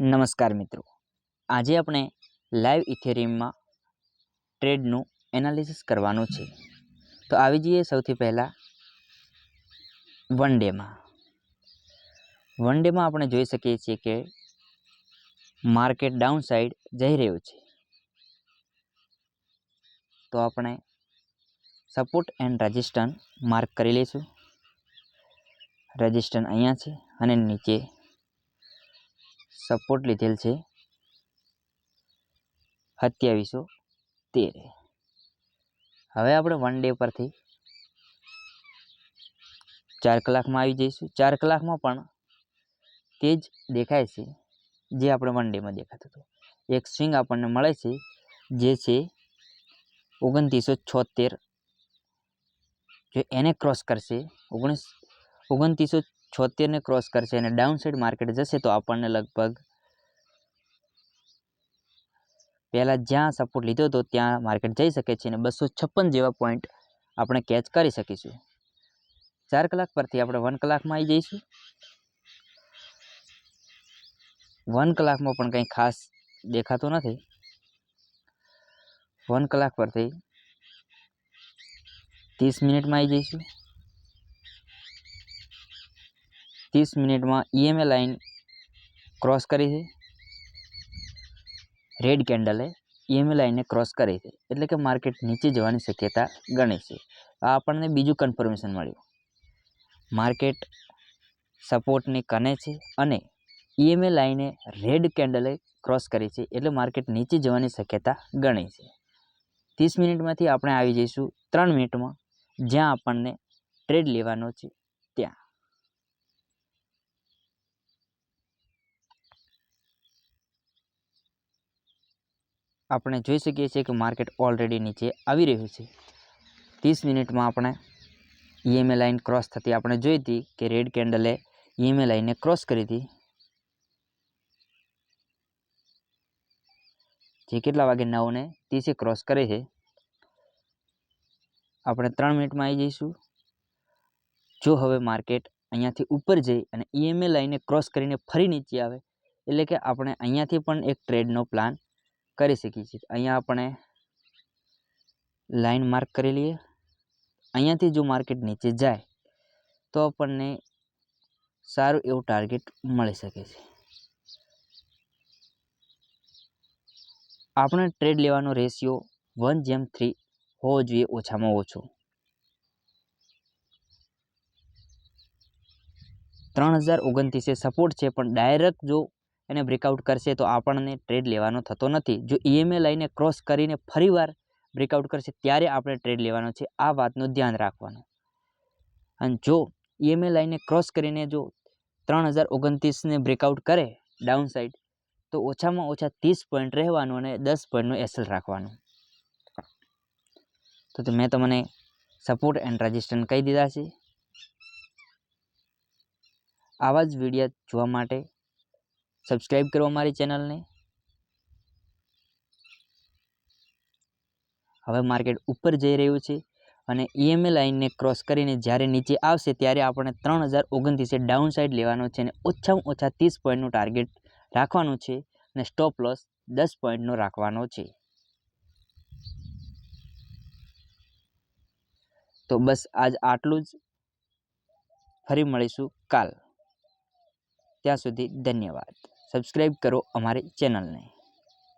નમસ્કાર મિત્રો. આજે આપણે લાઈવ ઇથેરિયમમાં ટ્રેડનું એનાલિસિસ કરવાનું છે. તો આવી જઈએ સૌથી પહેલાં વન ડેમાં વન ડેમાં આપણે જોઈ શકીએ છીએ કે માર્કેટ ડાઉન સાઈડ જઈ રહ્યું છે. તો આપણે સપોર્ટ એન્ડ રજિસ્ટન માર્ક કરી લઈશું. રજિસ્ટન અહીંયા છે અને નીચે સપોર્ટ લીધેલ છે. સત્યાવીસો તેર. હવે આપણે વન ડે પરથી ચાર કલાકમાં આવી જઈશું. ચાર કલાકમાં પણ તે જ દેખાય છે જે આપણે વન ડેમાં દેખાતું હતું. એક સ્વિંગ આપણને મળે છે જે છે ઓગણત્રીસો છોતેર. જો એને ક્રોસ કરશે, ઓગણીસ ઓગણત્રીસો છોતેરને ક્રોસ કરશે અને ડાઉન સાઈડ માર્કેટ જશે તો આપણને લગભગ પહેલાં જ્યાં સપોર્ટ લીધો હતો ત્યાં માર્કેટ જઈ શકે છે અને બસો છપ્પન જેવા પોઈન્ટ આપણે કેચ કરી શકીશું. ચાર કલાક પરથી આપણે વન કલાકમાં આવી જઈશું. વન કલાકમાં પણ કંઈ ખાસ દેખાતું નથી. વન કલાક પરથી ત્રીસ મિનિટમાં આવી જઈશું. ત્રીસ મિનિટમાં ઈએમએ લાઈન ક્રોસ કરી છે રેડ કેન્ડલે ઈએમએ લાઇનને ક્રોસ કરી છે એટલે કે માર્કેટ નીચે જવાની શક્યતા ગણી છે આ આપણને બીજું કન્ફર્મેશન મળ્યું માર્કેટ સપોર્ટની કને છે અને ઈએમએ લાઈને રેડ કેન્ડલે ક્રોસ કરી છે એટલે માર્કેટ નીચે જવાની શક્યતા ગણી છે ત્રીસ મિનિટમાંથી આપણે આવી જઈશું ત્રણ મિનિટમાં જ્યાં આપણને ટ્રેડ લેવાનો છે ત્યાં આપણે જોઈ શકીએ છીએ કે માર્કેટ ઓલરેડી નીચે આવી રહ્યું છે. ત્રીસ મિનિટમાં આપણે ઈએમએ લાઈન ક્રોસ થતી આપણે જોઈ હતી કે રેડ કેન્ડલે ઈએમએ લાઇનને ક્રોસ કરી હતી. જે કેટલા વાગે નવને ત્રીસે ક્રોસ કરે છે. આપણે ત્રણ મિનિટમાં આવી જઈશું. જો હવે માર્કેટ અહીંયાથી ઉપર જઈ અને ઈએમએ લાઈને ક્રોસ કરીને ફરી નીચે આવે, એટલે કે આપણે અહીંયાથી પણ એક ટ્રેડનો પ્લાન કરી શકીએ છીએ. અહીંયા આપણે લાઈન માર્ક કરી લઈએ. અહીંયાથી જો માર્કેટ નીચે જાય, તો આપણને સારું એવું ટાર્ગેટ મળી શકે છે. આપણે ટ્રેડ લેવાનો રેશિયો વન જેમ થ્રી હોવો જોઈએ ઓછામાં ઓછો. ત્રણ હજાર ઓગણત્રીસે સપોર્ટ છે, પણ ડાયરેક્ટ જો એને બ્રેકઆઉટ કરશે તો આપણને ટ્રેડ લેવાનો થતો નથી. જો ઈએમએ લઈને ક્રોસ કરીને ફરીવાર બ્રેકઆઉટ કરશે, ત્યારે આપણે ટ્રેડ લેવાનો છે. આ વાતનું ધ્યાન રાખવાનું. અને જો ઈએમએ લાઈને ક્રોસ કરીને જો ત્રણ હજાર ઓગણત્રીસને બ્રેકઆઉટ કરે ડાઉન સાઈડ તો ઓછામાં ઓછા ત્રીસ પોઈન્ટ રહેવાનું અને દસ પોઈન્ટનું એસલ રાખવાનું. તો મેં તમને સપોર્ટ એન્ડ રજિસ્ટન કહી દીધા છે. આવા જ વિડીયા જોવા માટે સબસ્ક્રાઈબ કરો અમારી ચેનલને. હવે માર્કેટ ઉપર જઈ રહ્યું છે અને ઈએમએ લાઇનને ક્રોસ કરીને જ્યારે નીચે આવશે ત્યારે આપણે ત્રણ હજાર ઓગણત્રીસે ડાઉન સાઇડ લેવાનો છે અને ઓછામાં ઓછા ત્રીસ પોઈન્ટનું ટાર્ગેટ રાખવાનું છે અને સ્ટોપ લોસ દસ પોઈન્ટનો રાખવાનો છે. તો બસ આજ આટલું જ. ફરી મળીશું કાલ. ત્યાં સુધી ધન્યવાદ. સબસ્ક્રાઈબ કરો અમારી ચેનલને.